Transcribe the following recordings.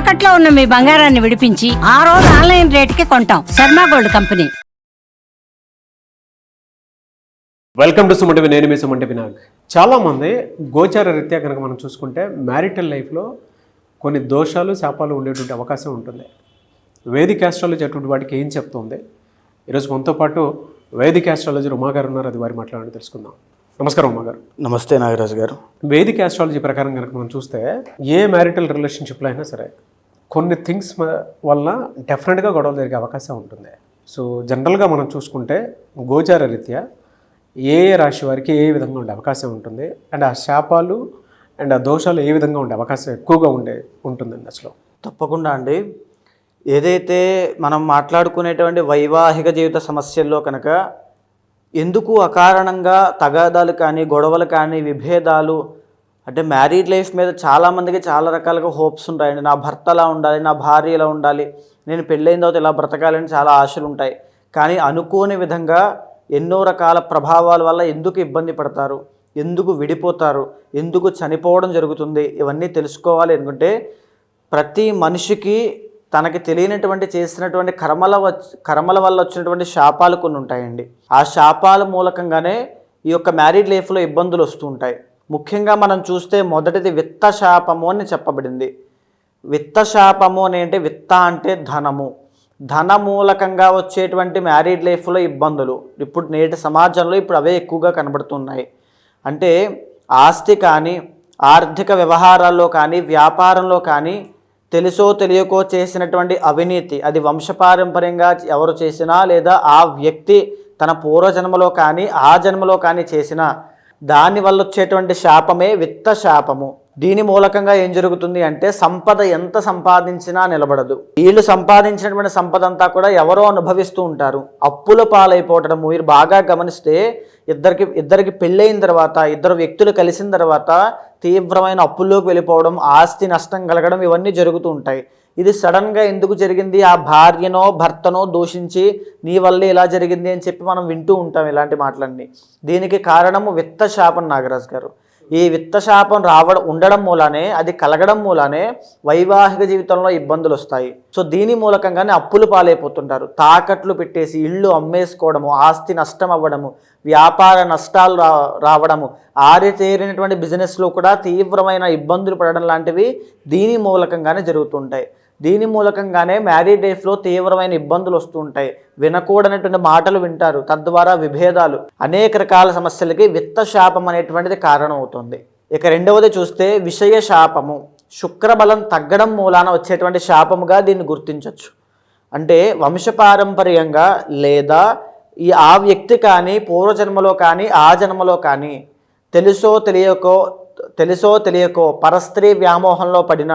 తాకట్లో ఉన్న మీ బంగారాన్ని విడిపించి ఆ రోజు ఆన్లైన్ రేటుకి కొంటాం. Sharma gold company. Welcome to సుమంటి నేను మీ సుమంటి వినాగ్ చాలామంది గోచార రీత్యా కనుక మనం చూసుకుంటే మ్యారిటల్ లైఫ్లో కొన్ని దోషాలు శాపాలు ఉండేటువంటి అవకాశం ఉంటుంది. వేదిక ఆస్ట్రాలజీ అటువంటి వాటికి ఏం చెప్తుంది? ఈరోజు మనతో పాటు వేదిక ఆస్ట్రాలజీ ఉమా గారు ఉన్నారు. అది వారి మాట్లాడాలని తెలుసుకుందాం. నమస్కారం ఉమా గారు నమస్తే నాగరాజు గారు. వేదిక ఆస్ట్రాలజీ ప్రకారం కనుక మనం చూస్తే ఏ మ్యారిటల్ రిలేషన్షిప్లో అయినా సరే కొన్ని థింగ్స్ వల్ల డెఫినెట్గా గొడవలు జరిగే అవకాశం ఉంటుంది. సో జనరల్గా మనం చూసుకుంటే గోచార రీత్యా ఏ ఏ రాశి వారికి ఏ విధంగా ఉండే అవకాశం ఉంటుంది? అండ్ ఆ శాపాలు అండ్ ఆ దోషాలు ఏ విధంగా ఉండే అవకాశం ఎక్కువగా ఉండే ఉంటుందండి అసలు? తప్పకుండా అండి. ఏదైతే మనం మాట్లాడుకునేటువంటి వైవాహిక జీవిత సమస్యల్లో కనుక ఎందుకు అకారణంగా తగాదాలు కానీ గొడవలు కానీ విభేదాలు అంటే మ్యారీడ్ లైఫ్ మీద చాలామందికి చాలా రకాలుగా హోప్స్ ఉంటాయండి. నా భర్త ఎలా ఉండాలి నా భార్య ఎలా ఉండాలి నేను పెళ్ళైన తర్వాత ఇలా బ్రతకాలని చాలా ఆశలు ఉంటాయి. కానీ అనుకోని విధంగా ఎన్నో రకాల ప్రభావాల వల్ల ఎందుకు ఇబ్బంది పడతారు ఎందుకు విడిపోతారు ఎందుకు చనిపోవడం జరుగుతుంది ఇవన్నీ తెలుసుకోవాలి అనుకుంటే ప్రతి మనిషికి తనకి తెలియనటువంటి చేసినటువంటి కర్మల కర్మల వల్ల వచ్చినటువంటి శాపాలు కొన్ని ఉంటాయండి. ఆ శాపాల మూలకంగానే ఈ యొక్క మ్యారీడ్ లైఫ్లో ఇబ్బందులు వస్తూ ఉంటాయి. ముఖ్యంగా మనం చూస్తే మొదటిది విత్త శాపము అని చెప్పబడింది. విత్త శాపము అని అంటే విత్త అంటే ధనము. ధన మూలకంగా వచ్చేటువంటి మ్యారీడ్ లైఫ్లో ఇబ్బందులు. ఇప్పుడు నేటి సమాజంలో ఇప్పుడు అవే ఎక్కువగా కనబడుతున్నాయి. అంటే ఆస్తి కానీ ఆర్థిక వ్యవహారాల్లో కానీ వ్యాపారంలో కానీ తెలుసో తెలియకో చేసినటువంటి అవినీతి అది వంశపారంపర్యంగా ఎవరు చేసినా లేదా ఆ వ్యక్తి తన పూర్వజన్మలో కానీ ఆ జన్మలో కానీ చేసినా దాని వల్ల వచ్చేటువంటి శాపమే విత్త శాపము. దీని మూలకంగా ఏం జరుగుతుంది అంటే సంపద ఎంత సంపాదించినా నిలబడదు. వీళ్ళు సంపాదించినటువంటి సంపద అంతా కూడా ఎవరో అనుభవిస్తూ ఉంటారు. అప్పుల పాలైపోవటం మీరు బాగా గమనిస్తే ఇద్దరికి ఇద్దరికి పెళ్ళైన తర్వాత ఇద్దరు వ్యక్తులు కలిసిన తర్వాత తీవ్రమైన అప్పుల్లోకి వెళ్ళిపోవడం ఆస్తి నష్టం కలగడం ఇవన్నీ జరుగుతూ ఉంటాయి. ఇది సడన్గా ఎందుకు జరిగింది? ఆ భార్యనో భర్తనో దూషించి నీ వల్లే ఇలా జరిగింది అని చెప్పి మనం వింటూ ఉంటాం ఇలాంటి మాటలన్నీ. దీనికి కారణము విత్త శాపం నాగరాజు గారు. ఈ విత్త శాపం రావడం ఉండడం మూలానే అది కలగడం మూలానే వైవాహిక జీవితంలో ఇబ్బందులు వస్తాయి. సో దీని మూలకంగానే అప్పులు పాలైపోతుంటారు. తాకట్లు పెట్టేసి ఇళ్ళు అమ్మేసుకోవడము ఆస్తి నష్టం అవ్వడము వ్యాపార నష్టాలు రా రావడము ఆరితేరినటువంటి బిజినెస్లో కూడా తీవ్రమైన ఇబ్బందులు పడడం లాంటివి దీని మూలకంగానే జరుగుతుంటాయి దీని మూలకంగానే మ్యారీడ్ లైఫ్లో తీవ్రమైన ఇబ్బందులు వస్తుంటాయి వినకూడనటువంటి మాటలు వింటారు. తద్వారా విభేదాలు అనేక రకాల సమస్యలకి విత్త శాపం అనేటువంటిది కారణం అవుతుంది ఇక రెండవది చూస్తే విషయ శాపము. శుక్రబలం తగ్గడం మూలాన వచ్చేటువంటి శాపముగా దీన్ని గుర్తించవచ్చు అంటే వంశపారంపర్యంగా లేదా ఈ ఆ వ్యక్తి కానీ పూర్వజన్మలో కానీ ఆ జన్మలో కానీ తెలుసో తెలియకో తెలుసో తెలియకో పరస్త్రీ వ్యామోహంలో పడిన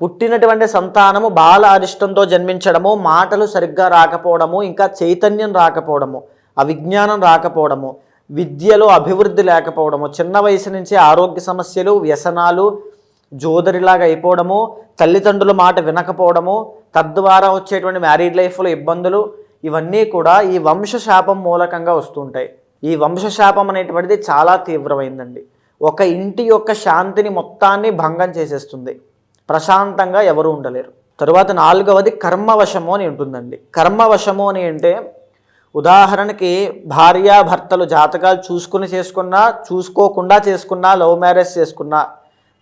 పుట్టినటువంటి సంతానము బాల అరిష్టంతో జన్మించడము మాటలు సరిగ్గా రాకపోవడము ఇంకా చైతన్యం రాకపోవడము అవిజ్ఞానం రాకపోవడము విద్యలో అభివృద్ధి లేకపోవడము చిన్న వయసు నుంచి ఆరోగ్య సమస్యలు వ్యసనాలు జోదరిలాగా అయిపోవడము తల్లిదండ్రుల మాట వినకపోవడము తద్వారా వచ్చేటువంటి మ్యారీడ్ లైఫ్లో ఇబ్బందులు ఇవన్నీ కూడా ఈ వంశశాపం మూలకంగా వస్తుంటాయి. ఈ వంశశాపం అనేటువంటిది చాలా తీవ్రమైందండి. ఒక ఇంటి యొక్క శాంతిని మొత్తాన్ని భంగం చేసేస్తుంది. ప్రశాంతంగా ఎవరు ఉండలేరు. తరువాత నాలుగవది కర్మవశము అని ఉంటుందండి. కర్మవశము అని అంటే ఉదాహరణకి భార్యాభర్తలు జాతకాలు చూసుకుని చేసుకున్నా చూసుకోకుండా చేసుకున్నా లవ్ మ్యారేజ్ చేసుకున్నా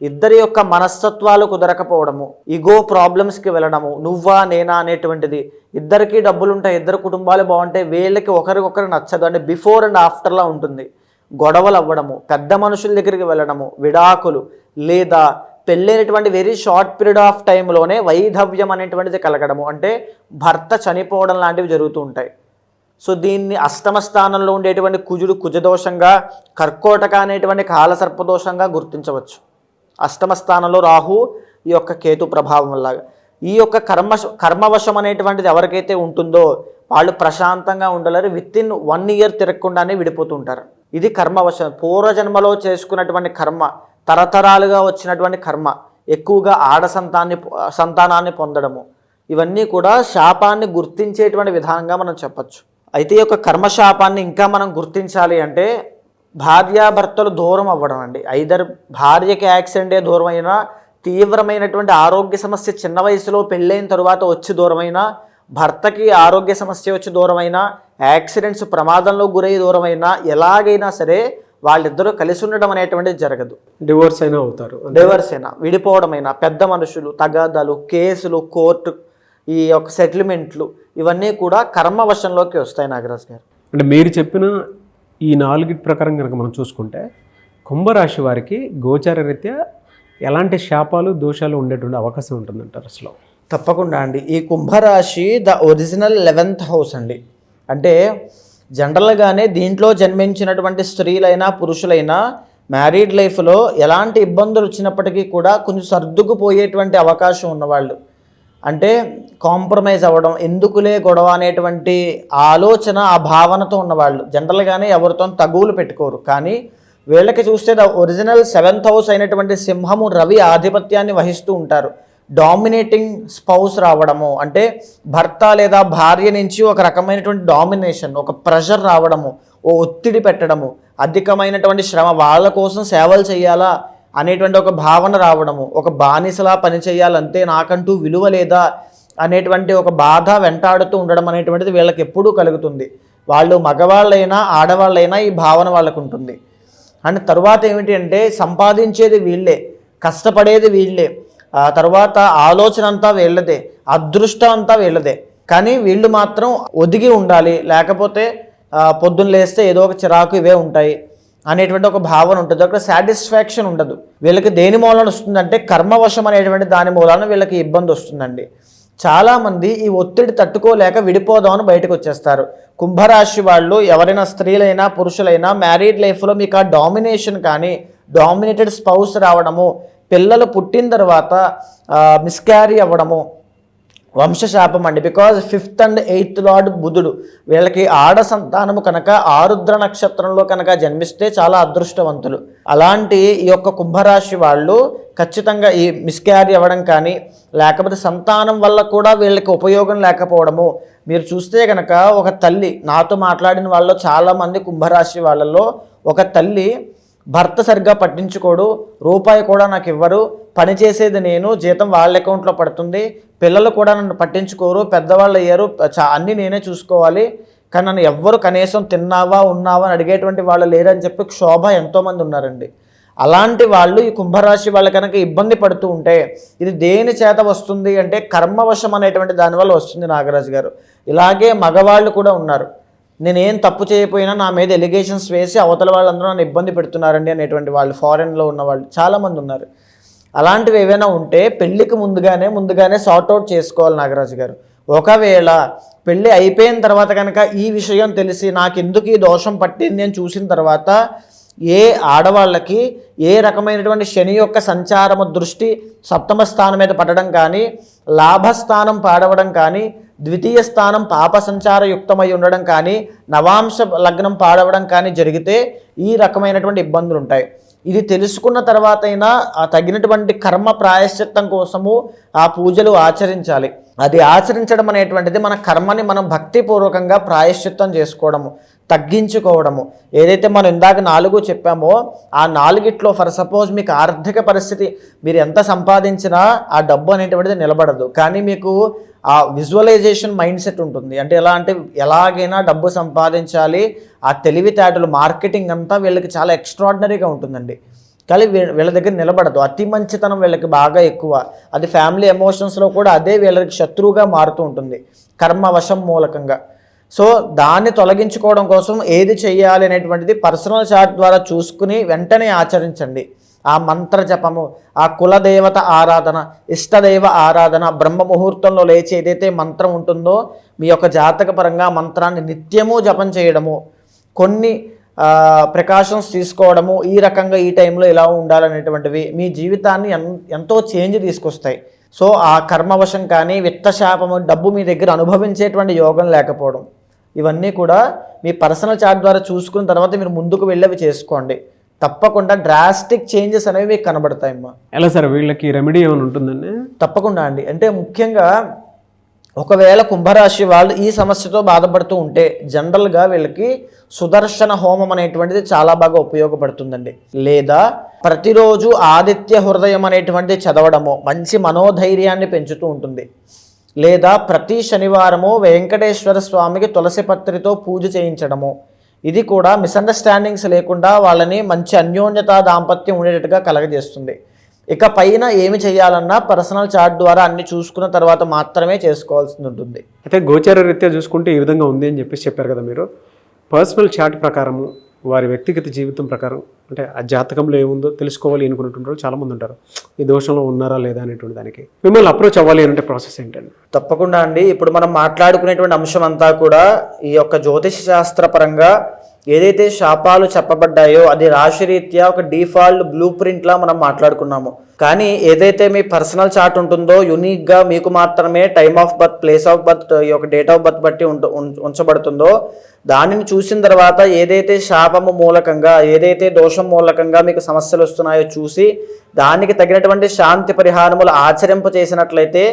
ఇద్దరి యొక్క మనస్తత్వాలు కుదరకపోవడము ఇగో ప్రాబ్లమ్స్కి వెళ్ళడము నువ్వా నేనా అనేటువంటిది. ఇద్దరికి డబ్బులుంటాయి ఇద్దరు కుటుంబాలు బాగుంటాయి వీళ్ళకి ఒకరికొకరు నచ్చదు. అంటే బిఫోర్ అండ్ ఆఫ్టర్లా ఉంటుంది. గొడవలు అవ్వడము పెద్ద మనుషుల దగ్గరికి వెళ్ళడము విడాకులు లేదా పెళ్ళైనటువంటి వెరీ షార్ట్ పీరియడ్ ఆఫ్ టైంలోనే వైధవ్యం అనేటువంటిది కలగడము. అంటే భర్త చనిపోవడం లాంటివి జరుగుతూ ఉంటాయి. సో దీన్ని అష్టమ స్థానంలో ఉండేటువంటి కుజుడు కుజదోషంగా కర్కోటక అనేటువంటి కాలసర్పదోషంగా గుర్తించవచ్చు. అష్టమ స్థానంలో రాహు ఈ యొక్క కేతు ప్రభావం వల్ల. ఈ యొక్క కర్మ కర్మవశం అనేటువంటిది ఎవరికైతే ఉంటుందో వాళ్ళు ప్రశాంతంగా ఉండలేరు. విత్ ఇన్ వన్ ఇయర్ తిరగకుండానే విడిపోతుంటారు ఇది కర్మవశం. పూర్వజన్మలో చేసుకున్నటువంటి కర్మ. తరతరాలుగా వచ్చినటువంటి కర్మ ఎక్కువగా ఆడ సంతాన్ని సంతానాన్ని పొందడము ఇవన్నీ కూడా శాపాన్ని గుర్తించేటువంటి విధానంగా మనం చెప్పచ్చు. అయితే ఈ యొక్క కర్మశాపాన్ని ఇంకా మనం గుర్తించాలి అంటే భార్యాభర్తలు దూరం అవ్వడం అండి. ఐదర్ భార్యకి యాక్సిడెంటే దూరం అయినా తీవ్రమైనటువంటి ఆరోగ్య సమస్య చిన్న వయసులో పెళ్ళైన తరువాత వచ్చి దూరమైనా భర్తకి ఆరోగ్య సమస్య వచ్చి దూరమైనా యాక్సిడెంట్స్ ప్రమాదంలో గురై దూరమైనా ఎలాగైనా సరే వాళ్ళిద్దరూ కలిసి ఉండడం అనేటువంటిది జరగదు. డివోర్స్ అయినా అవుతారు. డైవర్స్ అయినా విడిపోవడమైనా పెద్ద మనుషులు తగాదాలు కేసులు కోర్టు ఈ యొక్క సెటిల్మెంట్లు ఇవన్నీ కూడా కర్మవశంలోకి వస్తాయి నాగరాజ్ గారు. అంటే మీరు చెప్పిన ఈ నాలుగిటి ప్రకారం కనుక మనం చూసుకుంటే కుంభరాశి వారికి గోచార రీత్యా ఎలాంటి శాపాలు దోషాలు ఉండేటువంటి అవకాశం ఉంటుందంటారు అసలు. తప్పకుండా అండి. ఈ కుంభరాశి ద ఒరిజినల్ లెవెన్త్ హౌస్ అండి. అంటే జనరల్గానే దీంట్లో జన్మించినటువంటి స్త్రీలైనా పురుషులైనా మ్యారీడ్ లైఫ్లో ఎలాంటి ఇబ్బందులు వచ్చినప్పటికీ కూడా కొంచెం సర్దుకుపోయేటువంటి అవకాశం ఉన్నవాళ్ళు. అంటే కాంప్రమైజ్ అవ్వడం ఎందుకులే గొడవ అనేటువంటి ఆలోచన ఆ భావనతో ఉన్నవాళ్ళు. జనరల్గానే ఎవరితో తగువులు పెట్టుకోరు. కానీ వీళ్ళకి చూస్తే ఒరిజినల్ సెవెంత్ హౌస్ అయినటువంటి సింహము రవి ఆధిపత్యాన్ని వహిస్తూ ఉంటారు. డామినేటింగ్ స్పౌస్ రావడము అంటే భర్త లేదా భార్య నుంచి ఒక రకమైనటువంటి డామినేషన్ ఒక ప్రెషర్ రావడము ఓ ఒత్తిడి పెట్టడము అధికమైనటువంటి శ్రమ వాళ్ళ కోసం సేవలు చేయాలా అనేటువంటి ఒక భావన రావడము ఒక బానిసలా పని చేయాలంతే నాకంటూ విలువ లేదా అనేటువంటి ఒక బాధ వెంటాడుతూ ఉండడం అనేటువంటిది వీళ్ళకి ఎప్పుడూ కలుగుతుంది. వాళ్ళు మగవాళ్ళైనా ఆడవాళ్ళైనా ఈ భావన వాళ్ళకు ఉంటుంది. అండ్ తర్వాత ఏమిటి అంటే సంపాదించేది వీళ్ళే కష్టపడేది వీళ్ళే. ఆ తర్వాత ఆలోచన అంతా వీళ్ళదే అదృష్టం అంతా వీళ్ళదే. కానీ వీళ్ళు మాత్రం ఒదిగి ఉండాలి లేకపోతే పొద్దున్న లేస్తే ఏదో ఒక చిరాకు ఇవే ఉంటాయి అనేటువంటి ఒక భావన ఉంటుంది. అక్కడ సాటిస్ఫాక్షన్ ఉండదు. వీళ్ళకి దేని మూలన వస్తుందంటే కర్మవశం అనేటువంటి దాని మూలాన వీళ్ళకి ఇబ్బంది వస్తుందండి. చాలామంది ఈ ఒత్తిడి తట్టుకోలేక విడిపోదామని బయటకు వచ్చేస్తారు. కుంభరాశి వాళ్ళు ఎవరైనా స్త్రీలైనా పురుషులైనా మ్యారీడ్ లైఫ్లో మీకు ఆ డామినేషన్ కానీ డామినేటెడ్ స్పౌస్ రావడము పిల్లలు పుట్టిన తర్వాత మిస్క్యారీ అవ్వడము వంశశాపం అండి. Because fifth and eighth lord బుధుడు వీళ్ళకి ఆడ సంతానము కనుక ఆరుద్ర నక్షత్రంలో కనుక జన్మిస్తే చాలా అదృష్టవంతులు. అలాంటి ఈ యొక్క కుంభరాశి వాళ్ళు ఖచ్చితంగా ఈ మిస్క్యారీ అవ్వడం కానీ లేకపోతే సంతానం వల్ల కూడా వీళ్ళకి ఉపయోగం లేకపోవడము. మీరు చూస్తే కనుక ఒక తల్లి నాతో మాట్లాడిన వాళ్ళు చాలామంది కుంభరాశి వాళ్ళలో ఒక తల్లి భర్త సరిగ్గా పట్టించుకోడు రూపాయి కూడా నాకు ఇవ్వరు పని చేసేది నేను జీతం వాళ్ళ అకౌంట్లో పడుతుంది పిల్లలు కూడా నన్ను పట్టించుకోరు పెద్దవాళ్ళు అయ్యారు చా అన్నీ నేనే చూసుకోవాలి. కానీ నన్ను ఎవ్వరు కనీసం తిన్నావా ఉన్నావా అని అడిగేటువంటి వాళ్ళు లేరని చెప్పి క్షోభ ఎంతోమంది ఉన్నారండి. అలాంటి వాళ్ళు ఈ కుంభరాశి వాళ్ళ కనుక ఇబ్బంది పడుతూ ఉంటే ఇది దేని చేత వస్తుంది అంటే కర్మవశం అనేటువంటి దానివల్ల వస్తుంది నాగరాజు గారు. ఇలాగే మగవాళ్ళు కూడా ఉన్నారు. నేనేం తప్పు చేయకపోయినా నా మీద ఎలిగేషన్స్ వేసి అవతల వాళ్ళందరూ నన్ను ఇబ్బంది పెడుతున్నారండి అనేటువంటి వాళ్ళు ఫారెన్లో ఉన్న వాళ్ళు చాలామంది ఉన్నారు. అలాంటివి ఏవైనా ఉంటే పెళ్ళికి ముందుగానే ముందుగానే సార్ట్అవుట్ చేసుకోవాలి నాగరాజు గారు. ఒకవేళ పెళ్ళి అయిపోయిన తర్వాత కనుక ఈ విషయం తెలిసి నాకు ఎందుకు ఈ దోషం పట్టింది అని చూసిన తర్వాత ఏ ఆడవాళ్ళకి ఏ రకమైనటువంటి శని యొక్క సంచారము దృష్టి సప్తమ స్థానం మీద పడడం కానీ లాభస్థానం పాడవడం కానీ ద్వితీయ స్థానం పాప సంచార యుక్తమై ఉండడం కానీ నవాంశ లగ్నం పాడవడం కానీ జరిగితే ఈ రకమైనటువంటి ఇబ్బందులు ఉంటాయి. ఇది తెలుసుకున్న తర్వాత అయినా ఆ తగినటువంటి కర్మ ప్రాయశ్చిత్తం కోసము ఆ పూజలు ఆచరించాలి. అది ఆచరించడం అనేటువంటిది మన కర్మని మనం భక్తిపూర్వకంగా ప్రాయశ్చిత్తం చేసుకోవడము తగ్గించుకోవడము. ఏదైతే మనం ఇందాక నాలుగు చెప్పామో ఆ నాలుగిట్లో ఫర్ సపోజ్ మీకు ఆర్థిక పరిస్థితి మీరు ఎంత సంపాదించినా ఆ డబ్బు అనేటువంటిది నిలబడదు. కానీ మీకు ఆ విజువలైజేషన్ మైండ్ సెట్ ఉంటుంది. అంటే ఎలా అంటే ఎలాగైనా డబ్బు సంపాదించాలి. ఆ తెలివితేటలు మార్కెటింగ్ అంతా వీళ్ళకి చాలా ఎక్స్ట్రాడినరీగా ఉంటుందండి. కానీ వీళ్ళ దగ్గర నిలబడదు. అతి మంచితనం వీళ్ళకి బాగా ఎక్కువ. అది ఫ్యామిలీ ఎమోషన్స్లో కూడా అదే వీళ్ళకి శత్రువుగా మారుతూ ఉంటుంది. కర్మవశం మూలకంగా. సో దాన్ని తొలగించుకోవడం కోసం ఏది చేయాలి అనేటువంటిది పర్సనల్ చార్ట్ ద్వారా చూసుకుని వెంటనే ఆచరించండి. ఆ మంత్ర జపము ఆ కులదేవత ఆరాధన ఇష్టదైవ ఆరాధన బ్రహ్మ ముహూర్తంలో లేచి ఏదైతే మంత్రం ఉంటుందో మీ యొక్క జాతక పరంగా మంత్రాన్ని నిత్యము జపం చేయడము. కొన్ని ప్రికాషన్స్ తీసుకోవడము ఈ రకంగా ఈ టైంలో ఇలా ఉండాలనేటువంటివి మీ జీవితాన్ని ఎన్ ఎంతో చేంజ్ తీసుకొస్తాయి. సో ఆ కర్మవశం కానీ విత్తశాపము డబ్బు మీ దగ్గర అనుభవించేటువంటి యోగం లేకపోవడం. ఇవన్నీ కూడా మీ పర్సనల్ చార్ట్ ద్వారా చూసుకున్న తర్వాత మీరు ముందుకు వెళ్ళేవి చేసుకోండి. తప్పకుండా డ్రాస్టిక్ చేంజెస్ అనేవి మీకు కనబడతాయమ్మా. ఎలా సార్ వీళ్ళకి రెమెడీ ఏమైనా ఉంటుందండి? తప్పకుండా అండి. అంటే ముఖ్యంగా ఒకవేళ కుంభరాశి వాళ్ళు ఈ సమస్యతో బాధపడుతూ ఉంటే జనరల్గా వీళ్ళకి సుదర్శన హోమం అనేటువంటిది చాలా బాగా ఉపయోగపడుతుందండి. లేదా ప్రతిరోజు ఆదిత్య హృదయం అనేటువంటిది చదవడము మంచి మనోధైర్యాన్ని పెంచుతూ ఉంటుంది. లేదా ప్రతి శనివారము వెంకటేశ్వర స్వామికి తులసి పత్రితో పూజ చేయించడము. ఇది కూడా మిస్అండర్స్టాండింగ్స్ లేకుండా వాళ్ళని మంచి అన్యోన్యత దాంపత్యం ఉండేటట్టుగా కలగజేస్తుంది. ఇక పైన ఏమి చేయాలన్నా పర్సనల్ చార్ట్ ద్వారా అన్ని చూసుకున్న తర్వాత మాత్రమే చేసుకోవాల్సి ఉంటుంది. అయితే గోచార రీత్యా చూసుకుంటే ఈ విధంగా ఉంది అని చెప్పేసి చెప్పారు కదా మీరు. పర్సనల్ చార్ట్ ప్రకారము వారి వ్యక్తిగత జీవితం ప్రకారం అంటే ఆ జాతకంలో ఏముందో తెలుసుకోవాలి అనుకున్నటువంటి చాలామంది ఉంటారు. ఈ దోషంలో ఉన్నారా లేదా అనేటువంటి దానికి మిమ్మల్ని అప్రోచ్ అవ్వాలి అంటే ప్రాసెస్ ఏంటండి? తప్పకుండా అండి. ఇప్పుడు మనం మాట్లాడుకునేటువంటి అంశం అంతా కూడా ఈ యొక్క జ్యోతిష శాస్త్ర పరంగా ఏదైతే శాపాలు చెప్పబడ్డాయో అది రాశిరీత్యా ఒక డిఫాల్ట్ బ్లూ ప్రింట్లా మనం మాట్లాడుకున్నాము. కానీ ఏదైతే మీ పర్సనల్ చార్ట్ ఉంటుందో యునిక్గా మీకు మాత్రమే time of birth place of birth ఈ యొక్క డేట్ ఆఫ్ బర్త్ బట్టి ఉం- ఉంచబడుతుందో దానిని చూసిన తర్వాత ఏదైతే శాపము మూలకంగా ఏదైతే దోషం మూలకంగా మీకు సమస్యలు వస్తున్నాయో చూసి దానికి తగినటువంటి శాంతి పరిహారములు ఆచరింప చేసినట్లయితే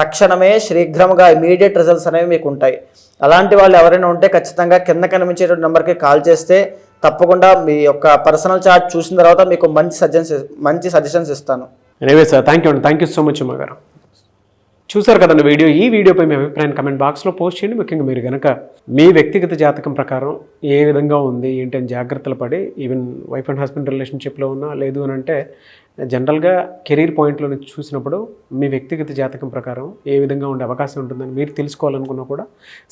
తక్షణమే శీఘ్రంగా ఇమీడియట్ రిజల్ట్స్ అనేవి మీకు ఉంటాయి అలాంటి వాళ్ళు ఎవరైనా ఉంటే ఖచ్చితంగా కింద కనిపించేటువంటి నెంబర్కి కాల్ చేస్తే తప్పకుండా మీ యొక్క పర్సనల్ చార్ట్ చూసిన తర్వాత మీకు మంచి సజెషన్స్ మంచి సజెషన్స్ ఇస్తాను. ఎనీవే సార్ థ్యాంక్ యూ అండి థ్యాంక్ యూ సో మచ్ అమ్మ గారు. చూసారు కదండి వీడియో? ఈ వీడియోపై మీ అభిప్రాయం కమెంట్ బాక్స్లో పోస్ట్ చేయండి. ముఖ్యంగా మీరు కనుక మీ వ్యక్తిగత జాతకం ప్రకారం ఏ విధంగా ఉంది ఏంటి అని జాగ్రత్తలు పడి ఈవెన్ వైఫ్ అండ్ హస్బెండ్ రిలేషన్షిప్లో ఉన్నా లేదు అని అంటే జనరల్గా కెరీర్ పాయింట్లో నుంచి చూసినప్పుడు మీ వ్యక్తిగత జాతకం ప్రకారం ఏ విధంగా ఉండే అవకాశం ఉంటుందని మీరు తెలుసుకోవాలనుకున్నా కూడా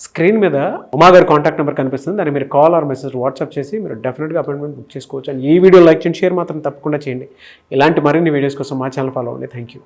స్క్రీన్ మీద ఉమా గారి కాంటాక్ట్ నెంబర్ కనిపిస్తుంది. దాన్ని మీరు కాల్ ఆర్ మెసేజ్ వాట్సాప్ చేసి మీరు డెఫినెట్గా అపాయింట్మెంట్ బుక్ చేసుకోవచ్చు. అండ్ ఈ వీడియో లైక్ చేయండి షేర్ మాత్రం తప్పకుండా చేయండి. ఇలాంటి మరిన్ని వీడియోస్ కోసం మా ఛానల్ ఫాలో అవ్వండి. Thank you.